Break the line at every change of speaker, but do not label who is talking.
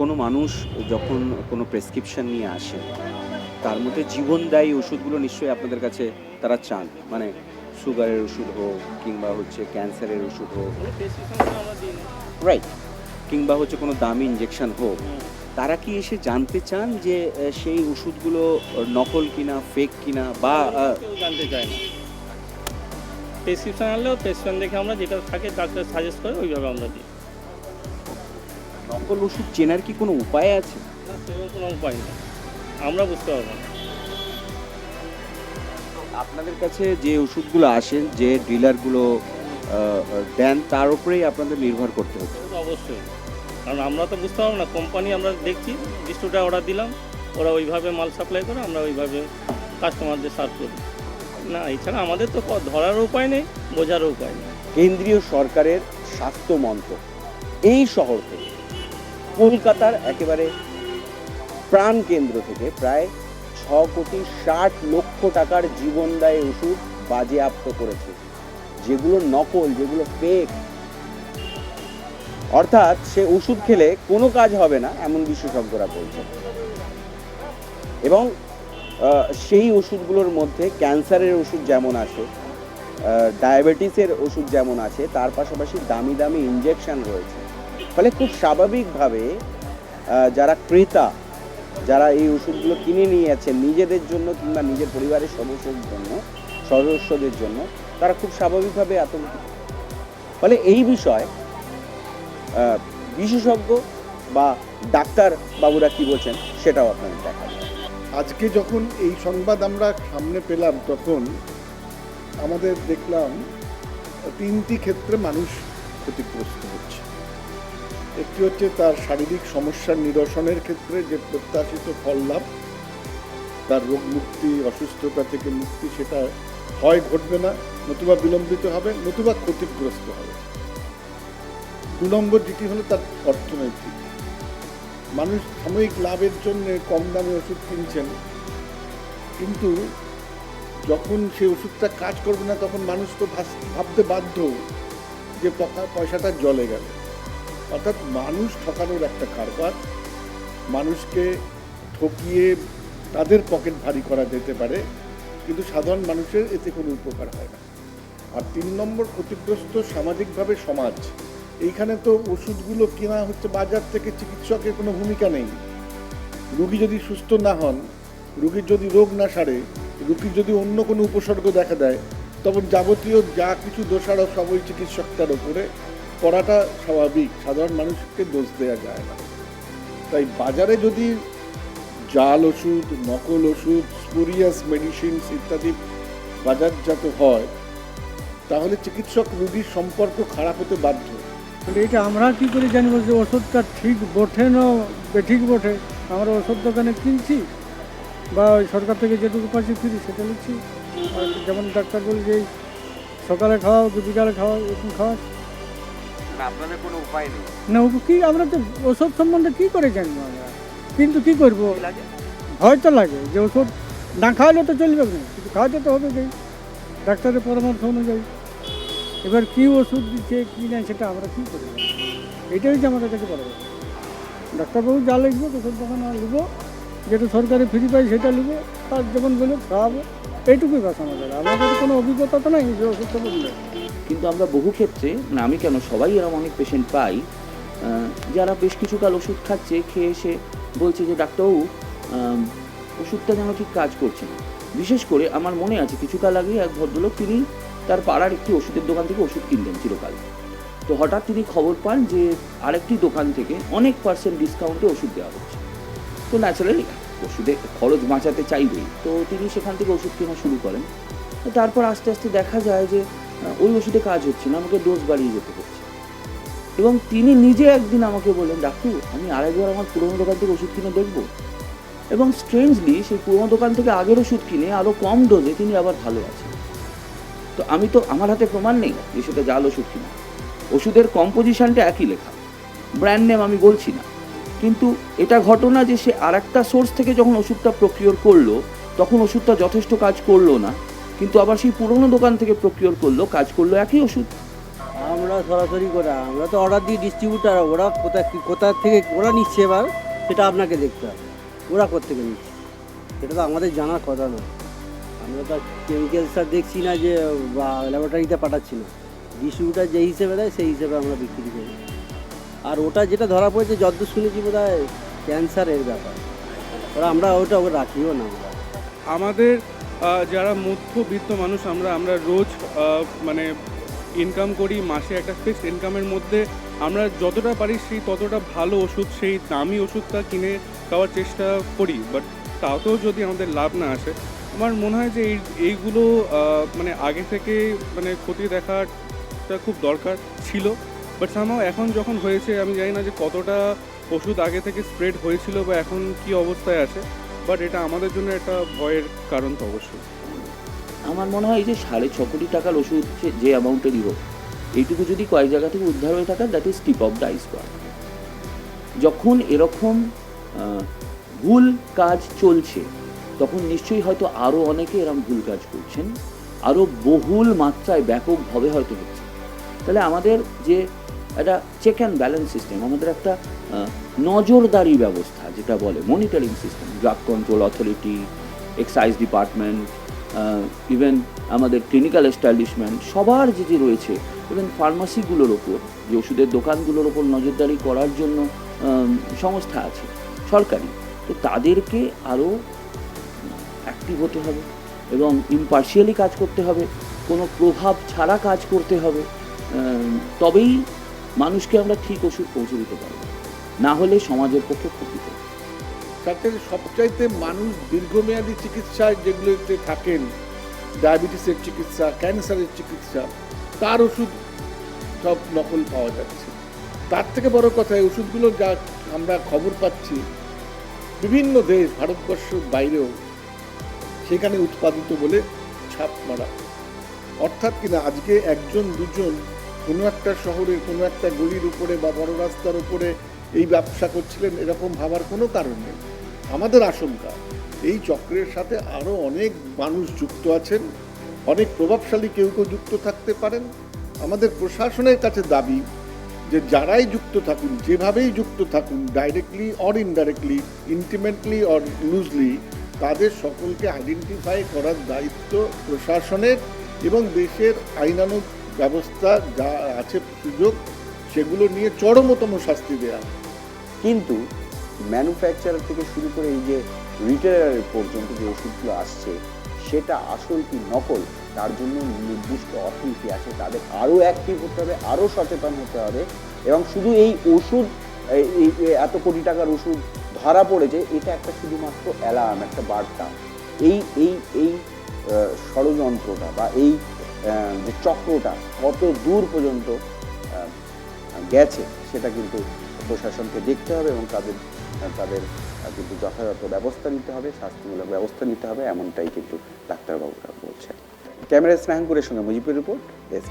কোনো মানুষ যখন কোনো প্রেসক্রিপশন নিয়ে আসে, তার মধ্যে জীবনদায়ী ওষুধগুলো নিশ্চয়ই আপনাদের কাছে তারা চান। মানে সুগারের ওষুধ হোক কিংবা হচ্ছে ক্যান্সারের ওষুধ হোক। রাইট কিংবা হচ্ছে কোনো দামি ইঞ্জেকশন হোক। তারা কি এসে জানতে চান যে সেই ওষুধগুলো নকল কিনা ফেক কিনা বা
জানতে চায় না। প্রেসক্রিপশন আনলেও প্রেসক্রিপশন দেখে আমরা যেটা থাকে ডাক্তার সাজেস্ট করে ওইভাবে আমরা দিই।
নকল ওষুধ চেনার কি কোনো উপায় আছে?
সেরকম কোনো উপায় নেই। আমরা বুঝতে পারব না।
আপনাদের কাছে যে ওষুধগুলো আসেন যে ডিলারগুলো দেন তার উপরেই আপনাদের নির্ভর করতে হচ্ছে
অবশ্যই। কারণ আমরা তো বুঝতে পারব না কোম্পানি আমরা দেখছি ডিস্ট্রিবিউটার অর্ডার দিলাম ওরা ওইভাবে মাল সাপ্লাই করে আমরা ওইভাবে কাস্টমারদের সার্ভ করি। না এছাড়া আমাদের তো ধরারও উপায় নেই বোঝারও উপায় নেই।
কেন্দ্রীয় সরকারের স্বাস্থ্য মন্ত্রক এই শহর থেকে কলকাতার একেবারে প্রাণ কেন্দ্র থেকে প্রায় ছ কোটি ষাট লক্ষ টাকার জীবনদায়ী ওষুধ বাজেয়াপ্ত করেছে, যেগুলো নকল, যেগুলো ফেক অর্থাৎ সে ওষুধ খেলে কোনো কাজ হবে না, এমন বিশেষজ্ঞরা বলছেন। এবং সেই ওষুধগুলোর মধ্যে ক্যান্সারের ওষুধ যেমন আছে ডায়াবেটিসের ওষুধ যেমন আছে, তার পাশাপাশি দামি দামি ইনজেকশন রয়েছে। ফলে খুব স্বাভাবিকভাবে যারা ক্রেতা, যারা এই ওষুধগুলো কিনে নিয়ে যাচ্ছেন নিজেদের জন্য কিংবা নিজের পরিবারের সদস্যদের জন্য সদস্যদের জন্য, তারা খুব স্বাভাবিকভাবে আতঙ্কিত। ফলে এই বিষয়ে বিশেষজ্ঞ বা ডাক্তার বাবুরা কি বলছেন সেটাও আপনাদের দেখা
আজকে যখন এই সংবাদ আমরা সামনে পেলাম, তখন আমাদের দেখলাম তিনটি ক্ষেত্রে মানুষ ক্ষতিগ্রস্ত হচ্ছে। একটি হচ্ছে তার শারীরিক সমস্যার নিরসনের ক্ষেত্রে যে প্রত্যাশিত ফল লাভ, তার রোগ মুক্তি, অসুস্থতা থেকে মুক্তি সেটা হয়, ঘটবে না, নতুবা বিলম্বিত হবে, নতুবা ক্ষতিগ্রস্ত হবে। দু নম্বর যেটি হলো তার অর্থনৈতিক। মানুষ সাময়িক লাভের জন্য কম দামে ওষুধ কিনছেন, কিন্তু যখন সেই ওষুধটা কাজ করবে না, তখন মানুষ তো ভাবতে বাধ্য যে পয়সাটা জলে গেল। অর্থাৎ মানুষ ঠকানোর একটা কারবার, মানুষকে ঠকিয়ে তাদের পকেট ভারী করা যেতে পারে, কিন্তু সাধারণ মানুষের এতে কোনো উপকার হয় না। আর তিন নম্বর, ক্ষতিগ্রস্ত সামাজিকভাবে সমাজ। এইখানে তো ওষুধগুলো কেনা হচ্ছে, বাজার থেকে চিকিৎসকের কোনো ভূমিকা নেই। রুগী যদি সুস্থ না হন, রুগীর যদি রোগ না সারে, রুগীর যদি অন্য কোনো উপসর্গ দেখা দেয়, তখন যাবতীয় যা কিছু দোষারোপ সব ওই চিকিৎসকটার ওপরে। করাটা স্বাভাবিক, সাধারণ মানুষকে দোষ দেওয়া যায় না। তাই বাজারে যদি জাল ওষুধ নকল ওষুধ, স্পুরিয়াস মেডিসিনস ইত্যাদি বাজারজাত হয়, তাহলে চিকিৎসক রুগীর সম্পর্ক খারাপ হতে বাধ্য।
এটা আমরা কি করে জানব যে ওষুধটা ঠিক বটে না বেঠিক বটে আমরা ওষুধ দোকানে কিনছি বা ওই সরকার থেকে যেটুকু পাচ্ছি ফ্রি সেটা নিচ্ছি। যেমন ডাক্তার বলি যে সকালে খাওয়াও বিকালে খাওয়াও এরকম খাওয়া
আপনাদের কোনো উপায় নেই।
না কি আমরা তো ওষুধ সম্বন্ধে কি করে জানব আমরা? কিন্তু কি করব? ভয় তো লাগে যে ওষুধ না খাওয়ালে তো চলবে না কিন্তু খাওয়াতে তো হবে যে ডাক্তারের পরামর্শ অনুযায়ী। এবার কি ওষুধ দিচ্ছে কি না সেটা আমরা কি করি এটাই হচ্ছে আমাদের কাছে কথা। ডাক্তারবাবু যা লিখব ওষুধ দোকানে লিখব যেটা সরকারি ফ্রি পাই সেটা লিখব তার যেমন বলে খাওয়াবো এইটুকুই কথা আমাদের। আমাদের কোনো অভিজ্ঞতা তো নাই যে ওষুধ সম্বন্ধে
কিন্তু আমরা বহু ক্ষেত্রে মানে আমি কেন, সবাই এরকম অনেক পেশেন্ট পাই যারা বেশ কিছু কাল ওষুধ খাচ্ছে, খেয়ে এসে বলছে যে, ডাক্তারবাবু ওষুধটা যেন ঠিক কাজ করছে না। বিশেষ করে আমার মনে আছে কিছু কাল আগে এক ভদ্রলোক তিনি তার পাড়ার একটি ওষুধের দোকান থেকে ওষুধ কিনতেন চিরকাল। তো হঠাৎ তিনি খবর পান যে, আরেকটি দোকান থেকে অনেক পার্সেন্ট ডিসকাউন্টে ওষুধ দেওয়া হচ্ছে। তো ন্যাচারালি ওষুধে খরচ বাঁচাতে চাইবেই। তো তিনি সেখান থেকে ওষুধ কেনা শুরু করেন। তারপর আস্তে আস্তে দেখা যায় যে ওই ওষুধে কাজ হচ্ছে না, আমাকে ডোজ বাড়িয়ে যেতে হচ্ছে। এবং তিনি নিজে একদিন আমাকে বললেন, ডাক্তার, আমি আরেকবার আমার পুরোনো দোকান থেকে ওষুধ কিনে দেখব। এবং স্ট্রেঞ্জলি সেই পুরোনো দোকান থেকে আগের ওষুধ কিনে আরও কম ডোজে তিনি আবার ভালো আছেন। তো আমি তো, আমার হাতে প্রমাণ নেই যে সেটা জাল ওষুধ কিনা। ওষুধের কম্পোজিশনটা একই লেখা। ব্র্যান্ড নেম আমি বলছি না। কিন্তু এটা ঘটনা যে সে আর একটা সোর্স থেকে যখন ওষুধটা প্রকিওর করল, তখন ওষুধটা যথেষ্ট কাজ করল না। কিন্তু আবার সেই পুরনো দোকান থেকে প্রকিওর করল কাজ করল একই ওষুধ।
আমরা সরাসরি করা আমরা তো অর্ডার দিই ডিস্ট্রিবিউটার ওরা কোথা কোথা থেকে ওরা নিচ্ছে এবার সেটা আপনাকে দেখতে হবে। ওরা কোথেকে নিচ্ছে। সেটা তো আমাদের জানার কথা না আমরা তো কেমিক্যালসটা দেখছি না যে বা ল্যাবরেটরিতে পাঠাচ্ছি না। ডিস্ট্রিবিউটার যে হিসেবে দেয় সেই হিসেবে আমরা বিক্রি করি। আর ওটা যেটা ধরা পড়েছে যদ্দূর শুনেছি বোধ হয় ক্যান্সারের ব্যাপার। ওরা আমরা ওটা ওকে রাখিও না। আমরা
আমাদের যারা মধ্যবিত্ত মানুষ, আমরা আমরা রোজ মানে ইনকাম করি, মাসে একটা ফিক্সড ইনকামের মধ্যে। আমরা যতটা পারি সেই ততটা ভালো ওষুধ, সেই দামি ওষুধটা কিনে খাওয়ার চেষ্টা করি। বাট তাতেও যদি আমাদের লাভ না আসে, আমার মনে হয় যে এই, এইগুলো মানে আগে থেকে মানে ক্ষতি দেখাটা খুব দরকার ছিল। বাট সামাও এখন যখন হয়েছে, আমি জানি না যে কতটা ওষুধ আগে থেকে স্প্রেড হয়েছিল বা এখন কি অবস্থায় আছে। বাট এটা আমাদের জন্য একটা ভয়ের কারণ তো অবশ্যই।
আমার মনে হয় যে সাড়ে ছ কোটি টাকার ওষুধ যে- অ্যামাউন্টেরই হোক এইটুকু যদি কয়েক জায়গা থেকে উদ্ধার হয়ে থাকে that is tip of the iceberg যখন এরকম ভুল কাজ চলছে, তখন নিশ্চয়ই হয়তো আরও অনেকে এরকম ভুল কাজ করছেন আরও বহুল মাত্রায় ব্যাপকভাবে হয়তো হচ্ছে। তাহলে আমাদের যে একটা চেক অ্যান্ড ব্যালেন্স সিস্টেম আমাদের একটা নজরদারি ব্যবস্থা, যেটা বলে monitoring system drug control authority excise department even আমাদের ক্লিনিক্যাল এস্টাবলিশমেন্ট সবার যে যে রয়েছে ইভেন ফার্মাসিগুলোর ওপর, যে ওষুধের দোকানগুলোর ওপর নজরদারি করার জন্য সংস্থা আছে, সরকারি। তো তাদেরকে আরও অ্যাক্টিভ হতে হবে এবং ইম্পার্শিয়ালি কাজ করতে হবে, কোনো প্রভাব ছাড়া কাজ করতে হবে তবেই মানুষকে আমরা ঠিক ওষুধ পৌঁছে দিতে পারব। না হলে সমাজের পক্ষে ক্ষতিকর
ডাক্তারের সবচাইতে মানুষ দীর্ঘমেয়াদী চিকিৎসায় যেগুলোতে থাকেন, ডায়াবেটিসের চিকিৎসা, ক্যান্সারের চিকিৎসা, তার ওষুধ সব নকল পাওয়া যাচ্ছে। তার থেকে বড় কথা ওষুধগুলো যা আমরা খবর পাচ্ছি, বিভিন্ন দেশ, ভারতবর্ষের বাইরেও সেখানে উৎপাদিত বলে ছাপ মারা। অর্থাৎ কিনা আজকে একজন, দুজন কোনো একটা শহরের কোনো একটা গলির উপরে বা বড় রাস্তার উপরে এই ব্যবসা করছিলেন এরকম ভাবার কোনো কারণ নেই। আমাদের আশঙ্কা, এই চক্রের সাথে আরও অনেক মানুষ যুক্ত আছেন, অনেক প্রভাবশালী কেউ কেউ যুক্ত থাকতে পারেন। আমাদের প্রশাসনের কাছে দাবি যে যারাই যুক্ত থাকুন, যেভাবেই যুক্ত থাকুন directly or indirectly intimately or loosely তাদের সকলকে আইডেন্টিফাই করার দায়িত্ব প্রশাসনের এবং দেশের আইনানুগ ব্যবস্থা যা আছে সুযোগ সেগুলো নিয়ে চরমতম শাস্তি দেওয়া
কিন্তু ম্যানুফ্যাকচারার থেকে শুরু করে এই যে রিটেলার পর্যন্ত যে ওষুধগুলো আসছে, সেটা আসল কি নকল, তার জন্য নির্দিষ্ট অথরিটি আছে, তাদের আরও অ্যাক্টিভ হতে হবে, আরও সচেতন হতে হবে এবং শুধু এই ওষুধ, এই- এত কোটি টাকার ওষুধ ধরা পড়েছে, এটা একটা শুধুমাত্র অ্যালার্ম একটা বার্তা। এই এই এই ষড়যন্ত্রটা বা এই যে চক্রটা কত দূর পর্যন্ত গেছে, সেটা কিন্তু প্রশাসনকে দেখতে হবে এবং তাদের তাদের কিন্তু যথাযথ ব্যবস্থা নিতে হবে, শাস্তিমূলক ব্যবস্থা নিতে হবে, এমনটাই কিন্তু ডাক্তারবাবুরা বলছেন। ক্যামেরা স্নেহাঙ্কুরের সঙ্গে মুজিবের রিপোর্ট, এস